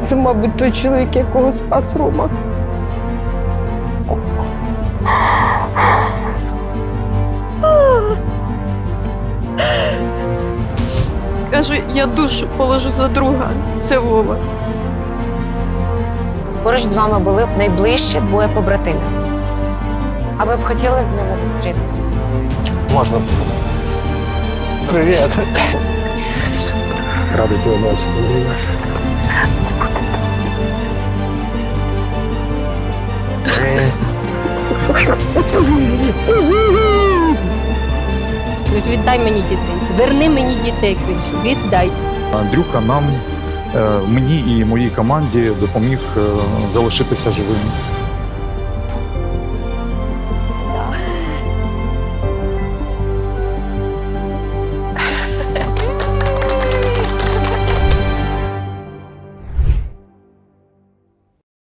Це, мабуть, той чоловік, якого спас Рома. Кажу, я душу положу за друга. Це Вова. Поруч з вами були найближчі двоє побратимів. А ви б хотіли з ними зустрітися? Можна. Привіт. Радий тебе бачити. Кажу, віддай мені дітей. Верни мені дітей, кричу. віддай. Андрюха нам, е, мені і моїй команді допоміг е, залишитися живими.